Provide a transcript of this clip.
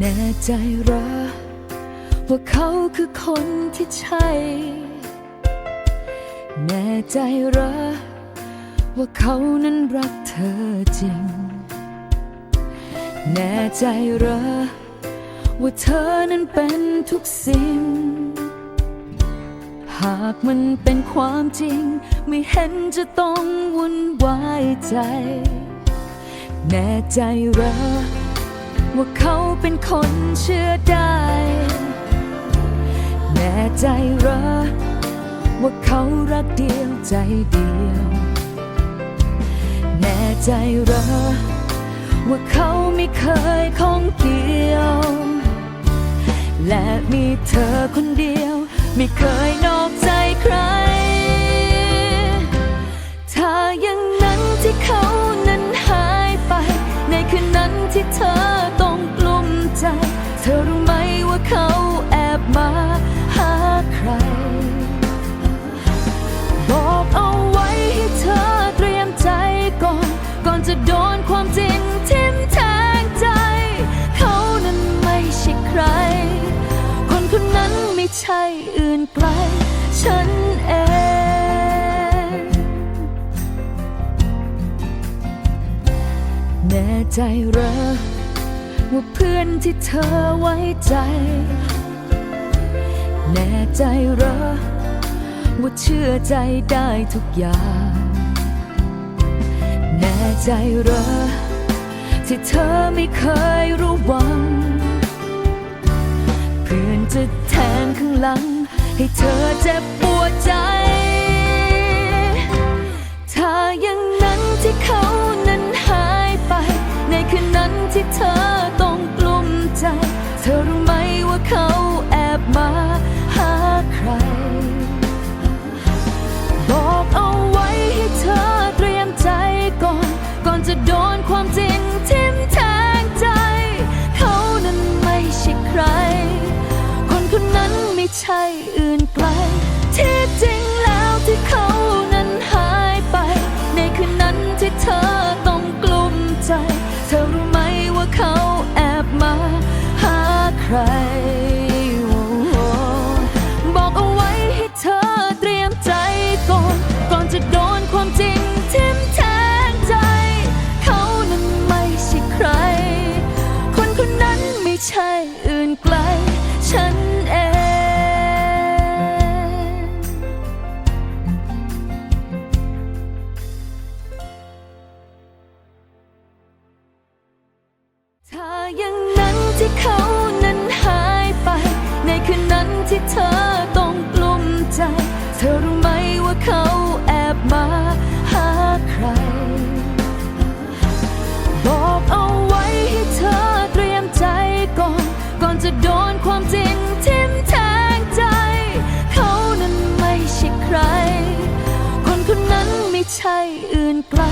แน่ใจเหรอว่าเขาคือคนที่ใช่ แน่ใจเหรอว่าเขานั้นรักเธอจริง แน่ใจเหรอว่าเธอนั้นเป็นทุกสิ่ง หากมันเป็นความจริง ไม่เห็นจะต้องวุ่นวายใจ แน่ใจเหรอ ว่าเขาเป็นคนเชื่อได้ แน่ใจเหรอว่าเขารักเดียวใจเดียว แน่ใจเหรอว่าเขาไม่เคยของเกี่ยว และมีเธอคนเดียว ไม่เคยนอก ใจ เธอรู้ไหมว่าเขาแอบมาหาใคร บอกเอาไว้ให้เธอเตรียมใจก่อน ก่อนจะโดนความจริงทิ่มแทงใจ เขานั้นไม่ใช่ใคร คนคนนั้นไม่ใช่อื่นไกล ฉันเองแน่ใจหรอ ว่าเพื่อนที่เธอไว้ใจ แน่ใจเหรอว่าเชื่อใจได้ทุกอย่าง แน่ใจเหรอที่เธอไม่เคยรู้วัง เพื่อนจะแทงข้างหลัง ให้เธอเจ็บปวดใจ ที่เธอต้องกลุ้มใจ เธอรู้ไหมว่าเขาแอบมาหาใคร บอกเอาไว้ให้เธอเตรียมใจก่อน ก่อนจะโดนความจริงทิ่มแทงใจ เขานั้นไม่ใช่ใคร คนคนนั้นไม่ใช่อื่นไกล ที่จริงแล้วที่เขานั้นหายไป ในคืนนั้นที่เธอต้องกลุ้มใจ ที่เขานั้นหายไป ในคืนนั้นที่เธอต้องกลุ้มใจ เธอรู้ไหมว่าเขาแอบมาหาใคร บอกเอาไว้ให้เธอเตรียมใจก่อน ก่อนจะโดนความจริงทิ่มแทงใจ เขานั้นไม่ใช่ใคร คนคนนั้นไม่ใช่อื่นไกล